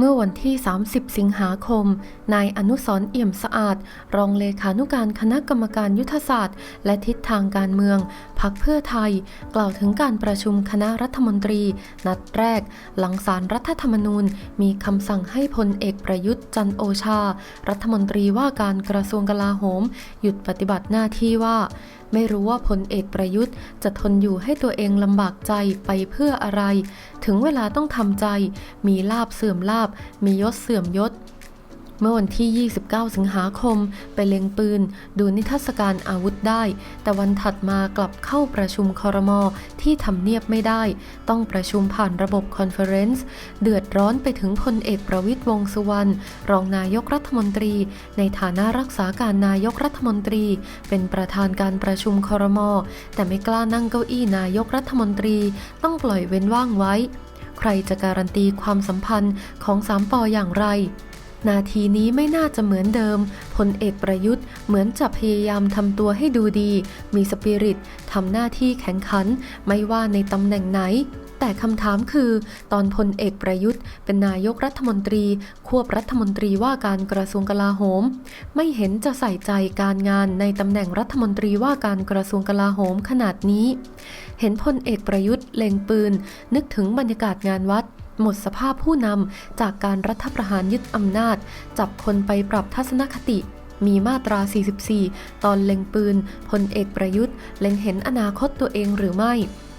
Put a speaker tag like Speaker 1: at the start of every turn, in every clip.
Speaker 1: เมื่อวันที่ 30 สิงหาคม นายอนุสร์เอี่ยมสะอาด รองเลขานุการคณะกรรมการยุทธศาสตร์ และทิศทางการเมืองพักเพื่อไทย กล่าวถึงการประชุมคณะรัฐมนตรี นัดแรก หลังสารรัฐธรรมนูญ มีคำสั่งให้พลเอกประยุทธ์จันโอชา รัฐมนตรีว่าการกระทรวงกลาโหม หยุดปฏิบัติหน้าที่ว่า ไม่รู้ว่าพลเอกประยุทธ์ จะทนอยู่ให้ตัวเองลำบากใจไปเพื่ออะไร ถึงเวลาต้องทำใจ มีลาบเสื่อมลาบ มียศเสื่อมยศ เมื่อวันที่ 29 สิงหาคม ไปเล็งปืน ดูนิทรรศการอาวุธได้ แต่วันถัดมากลับเข้าประชุมคอรมอที่ทำเนียบไม่ได้ ต้องประชุมผ่านระบบคอนเฟอเรนซ์ เดือดร้อนไปถึงพลเอกประวิตยวงษ์สุวรรณ รองนายกรัฐมนตรี ในฐานะรักษาการนายกรัฐมนตรี เป็นประธานการประชุมคอรมอแต่ไม่กล้านั่งเก้าอี้นายกรัฐมนตรี ต้องปล่อยเว้นว่างไว้ ใครจะการันตีความสัมพันธ์ของสามปออย่างไร นาทีนี้ไม่น่าจะเหมือนเดิมพลเอกประยุทธ์เหมือนจะพยายามทำตัวให้ดูดี มีสปิริตทำหน้าที่แข็งขัน ไม่ว่าในตำแหน่งไหนแต่คำถามคือ ตอนพลเอกประยุทธ์ เป็นนายกรัฐมนตรี ควบรัฐมนตรีว่าการกระทรวงกลาโหม ไม่เห็นจะใส่ใจการงานในตำแหน่งรัฐมนตรีว่าการกระทรวงกลาโหมขนาดนี้ เห็นพลเอกประยุทธ์เล็งปืน นึกถึงบรรยากาศงานวัด หมดสภาพผู้นำจากการรัฐประหารยึดอำนาจ จับคนไปปรับทัศนคติ มีมาตรา 44 ตอนเล็งปืนพลเอกประยุทธ์ เล็งเห็นอนาคตตัวเองหรือไม่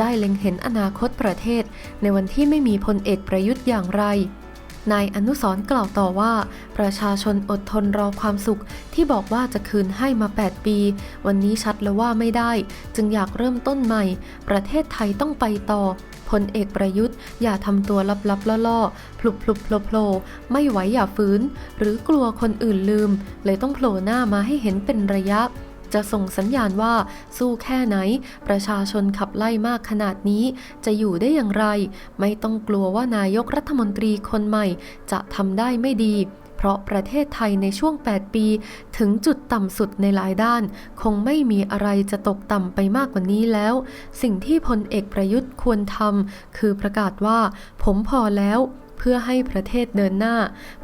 Speaker 1: ได้เล็งเห็นอนาคตประเทศ ในวันที่ไม่มีพลเอกประยุทธ์อย่างไรนายอนุสร์กล่าวต่อว่า ประชาชนอดทนรอความสุขที่บอกว่าจะคืนให้มา 8 ปี วันนี้ชัดแล้วว่าไม่ได้ จึงอยากเริ่มต้นใหม่ ประเทศไทยต้องไปต่อพลเอกประยุทธ์ อย่าทำตัวลับๆล่อๆพลุบพลุบโผล่โผล่ไม่ไหวอย่าฟื้น หรือกลัวคนอื่นลืม เลยต้องโผล่หน้ามาให้เห็นเป็นระยะ จะส่งสัญญาณว่าสู้แค่ไหน ประชาชนขับไล่มากขนาดนี้ จะอยู่ได้อย่างไร ไม่ต้องกลัวว่านายกรัฐมนตรีคนใหม่ จะทำได้ไม่ดี เพราะประเทศไทยในช่วง 8 ปี ถึงจุดต่ำสุดในหลายด้าน คงไม่มีอะไรจะตกต่ำไปมากกว่านี้แล้ว สิ่งที่พลเอกประยุทธ์ควรทำคือประกาศว่า ผมพอแล้ว พื่อให้ประเทศเดินหน้า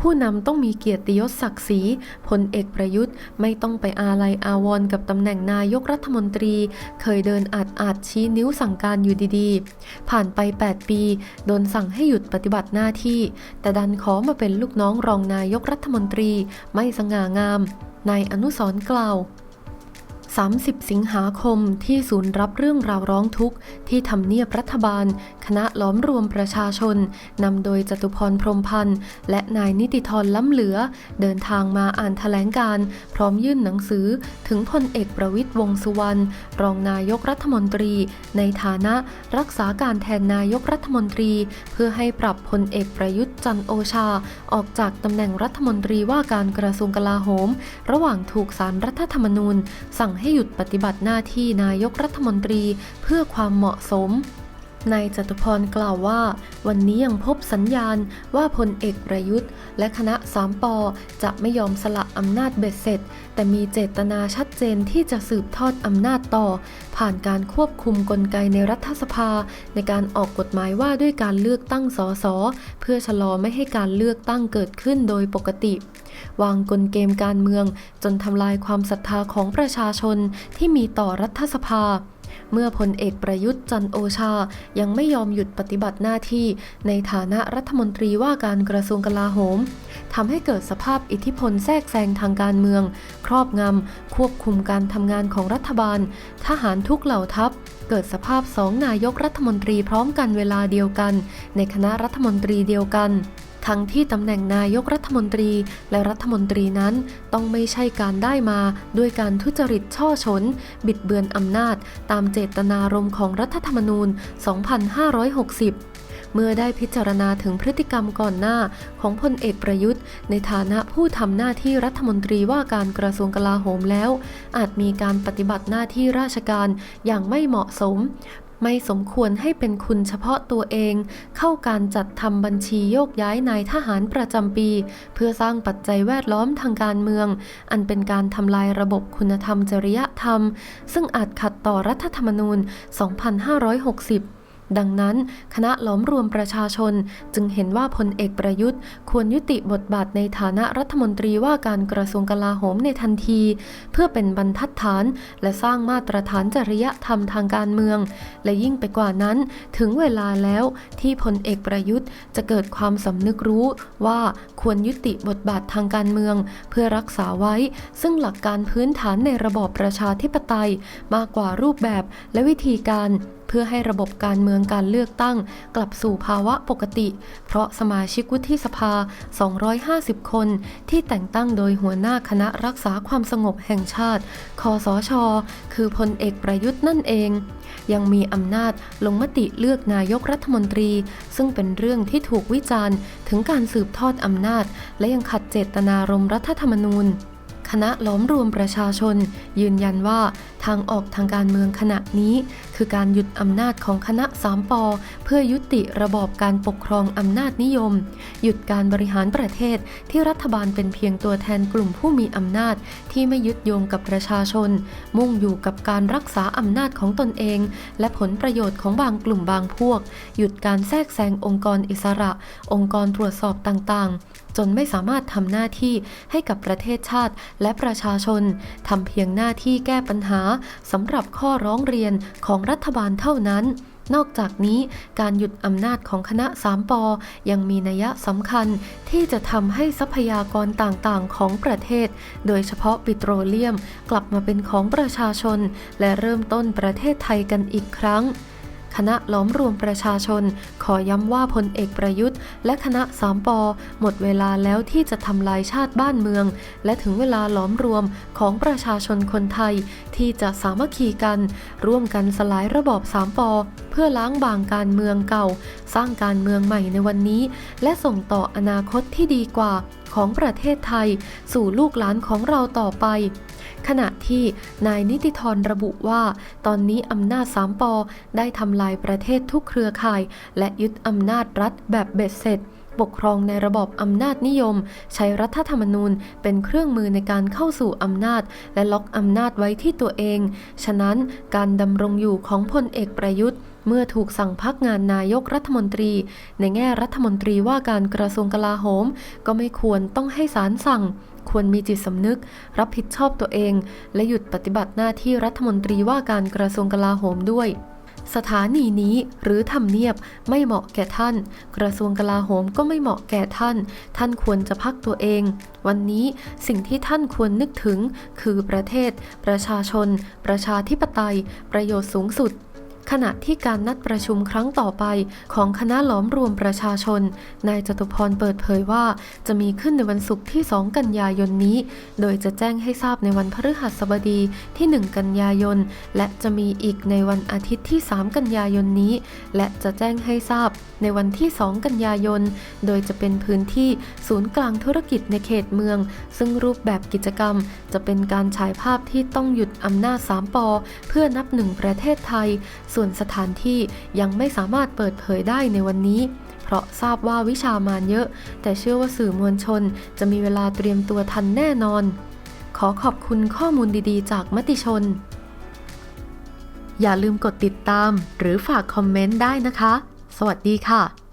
Speaker 1: ผู้นำต้องมีเกียรติยศศักดิ์ศรีพลเอกประยุทธ์ไม่ต้องไปอาลัยอาวรณ์กับตำแหน่งนายกรัฐมนตรี เคยเดินอาจอาจชี้นิ้วสั่งการอยู่ดีๆ ผ่านไป 8 ปี โดนสั่งให้หยุดปฏิบัติหน้าที่ แต่ดันขอมาเป็นลูกน้องรองนายกรัฐมนตรี ไม่สง่างาม นายอนุสรกล่าว 30 สิงหาคมที่ศูนย์รับเรื่องราวร้องทุกข์ที่ทำเนียบรัฐบาล คณะล้อมรวมประชาชนนำโดยจตุพรพรมพันธ์และนายนิติธรล้ำเหลือ เดินทางมาอ่านแถลงการ์พร้อมยื่นหนังสือถึงพลเอกประวิตยวงษ์สุวรรณรองนายกรัฐมนตรี ในฐานะรักษาการแทนนายกรัฐมนตรี เพื่อให้ปรับพลเอกประยุทธ์จันโอชา ออกจากตำแหน่งรัฐมนตรีว่าการกระทรวงกลาโหม ระหว่างถูกสารรัฐธรรมนูญ สั่งใให้หยุดปฏิบัติหน้าที่นายกรัฐมนตรีเพื่อความเหมาะสม นายจตุพรกล่าวว่า วันนี้ยังพบสัญญาณว่าพลเอกประยุทธ์ และคณะสามปอจะไม่ยอมสละอำนาจเบ็ดเสร็จ แต่มีเจตนาชัดเจนที่จะสืบทอดอำนาจต่อ ผ่านการควบคุมกลไกในรัฐสภา ในการออกกฎหมายว่าด้วยการเลือกตั้งสสเพื่อชะลอไม่ให้การเลือกตั้งเกิดขึ้นโดยปกติ วางกลเกมการเมือง จนทำลายความศรัทธาของประชาชนที่มีต่อรัฐสภา เมื่อพลเอกประยุทธ์จันโอชา ยังไม่ยอมหยุดปฏิบัติหน้าที่ในฐานะรัฐมนตรีว่าการกระทรวงกลาโหมทำให้เกิดสภาพอิทธิพลแทรกแซงทางการเมือง ครอบงำควบคุมการทำงานของรัฐบาล ทหารทุกเหล่าทัพ เกิดสภาพสองนายกรัฐมนตรีพร้อมกันเวลาเดียวกัน ในคณะรัฐมนตรีเดียวกัน ทั้งที่ตำแหน่งนายกรัฐมนตรีและรัฐมนตรีนั้นต้องไม่ใช่การได้มาด้วยการทุจริตช่อฉนบิดเบือนอำนาจ ตามเจตนารมณ์ของรัฐธรรมนูญ 2560เมื่อได้พิจารณาถึงพฤติกรรมก่อนหน้าของพลเอกประยุทธ์ ในฐานะผู้ทำหน้าที่รัฐมนตรีว่าการกระทรวงกลาโหมแล้ว อาจมีการปฏิบัติหน้าที่ราชการอย่างไม่เหมาะสม ไม่สมควรให้เป็นคุณเฉพาะตัวเอง เข้าการจัดทำบัญชีโยกย้ายนายทหารประจำปี เพื่อสร้างปัจจัยแวดล้อมทางการเมือง อันเป็นการทำลายระบบคุณธรรมจริยธรรม ซึ่งอาจขัดต่อรัฐธรรมนูญ 2560 ดังนั้นคณะหลอมรวมประชาชนจึงเห็นว่าพลเอกประยุทธ์ ควรยุติบทบาทในฐานะรัฐมนตรีว่าการกระทรวงกลาโหมในทันที เพื่อเป็นบรรทัดฐาน และสร้างมาตรฐานจริยธรรมทางการเมือง และยิ่งไปกว่านั้นถึงเวลาแล้วที่พลเอกประยุทธ์ จะเกิดความสำนึกรู้ว่าควรยุติบทบาททางการเมือง เพื่อรักษาไว้ ซึ่งหลักการพื้นฐานในระบอบประชาธิปไตย มากกว่ารูปแบบและวิธีการเพื่อให้ระบบการเมืองการเลือกตั้ง กลับสู่ภาวะปกติ เพราะสมาชิกวุฒิสภา 250 คน ที่แต่งตั้งโดยหัวหน้าคณะรักษาความสงบแห่งชาติคอสช คือพลเอกประยุทธ์นั่นเอง ยังมีอำนาจลงมติเลือกนายกรัฐมนตรี ซึ่งเป็นเรื่องที่ถูกวิจารณ์ ถึงการสืบทอดอำนาจ และยังขัดเจตนารมณ์รัฐธรรมนูญ คณะล้อมรวมประชาชน ยืนยันว่าทางออกทางการเมืองขณะนี้ คือการหยุดอำนาจของคณะสามปอเพื่อยุติระบอบการปกครองอำนาจนิยม หยุดการบริหารประเทศที่รัฐบาลเป็นเพียงตัวแทนกลุ่มผู้มีอำนาจ ที่ไม่ยึดโยงกับประชาชน มุ่งอยู่กับการรักษาอำนาจของตนเอง และผลประโยชน์ของบางกลุ่มบางพวก หยุดการแทรกแซงองค์กรอิสระ องค์กรตรวจสอบต่างๆ จนไม่สามารถทำหน้าที่ให้กับประเทศชาติและประชาชนทำเพียงหน้าที่แก้ปัญหาสำหรับข้อร้องเรียนของรัฐบาลเท่านั้นนอกจากนี้การหยุดอำนาจของคณะสามปอ ยังมีนัยสำคัญที่จะทำให้ทรัพยากรต่างๆ ของประเทศ โดยเฉพาะปิโตรเลียมกลับมาเป็นของประชาชน และเริ่มต้นประเทศไทยกันอีกครั้ง คณะล้อมรวมประชาชน ขอย้ำว่าพลเอกประยุทธ์ และคณะสามปอหมดเวลาแล้วที่จะทำลายชาติบ้านเมือง และถึงเวลาล้อมรวมของประชาชนคนไทย ที่จะสามัคคีกัน ร่วมกันสลายระบอบสามปอเพื่อล้างบางการเมืองเก่า สร้างการเมืองใหม่ในวันนี้ และส่งต่ออนาคตที่ดีกว่าของประเทศไทย สู่ลูกหลานของเราต่อไป ขณะที่นายนิติธรระบุว่า ตอนนี้อำนาจสามปอได้ทำลายประเทศทุกเครือข่าย และยึดอำนาจรัฐแบบเบ็ดเสร็จ ปกครองในระบอบอำนาจนิยม ใช้รัฐธรรมนูญเป็นเครื่องมือในการเข้าสู่อำนาจ และล็อกอำนาจไว้ที่ตัวเอง ฉะนั้นการดำรงอยู่ของพลเอกประยุทธ์ เมื่อถูกสั่งพักงานนายกรัฐมนตรี ในแง่รัฐมนตรีว่าการกระทรวงกลาโหม ก็ไม่ควรต้องให้ศาลสั่ง ควรมีจิตสำนึก รับผิดชอบตัวเอง และหยุดปฏิบัติหน้าที่รัฐมนตรีว่าการกระทรวงกลาโหมด้วยสถานีนี้หรือทำเนียบไม่เหมาะแก่ท่าน กระทรวงกลาโหมก็ไม่เหมาะแก่ท่าน ท่านควรจะพักตัวเอง วันนี้สิ่งที่ท่านควรนึกถึงคือประเทศ ประชาชน ประชาธิปไตย ประโยชน์สูงสุด ขณะที่การนัดประชุมครั้งต่อไปของคณะหลอมรวมประชาชน นายจตุพรเปิดเผยว่า จะมีขึ้นในวันศุกร์ที่ 2 กันยายนนี้ โดยจะแจ้งให้ทราบในวันพฤหัสบดีที่ 1 กันยายน และจะมีอีกในวันอาทิตย์ที่ 3 กันยายนนี้ และจะแจ้งให้ทราบในวันที่ 2 กันยายน โดยจะเป็นพื้นที่ศูนย์กลางธุรกิจในเขตเมือง ซึ่งรูปแบบกิจกรรม จะเป็นการฉายภาพที่ต้องหยุดอำนาจ 3ปอเพื่อนับหนึ่งประเทศไทยส่วนสถานที่ยังไม่สามารถเปิดเผยได้ในวันนี้ เพราะทราบว่าวิชามานเยอะ แต่เชื่อว่าสื่อมวลชนจะมีเวลาเตรียมตัวทันแน่นอน ขอขอบคุณข้อมูลดีๆ จากมติชน อย่าลืมกดติดตามหรือฝากคอมเมนต์ได้นะคะ สวัสดีค่ะ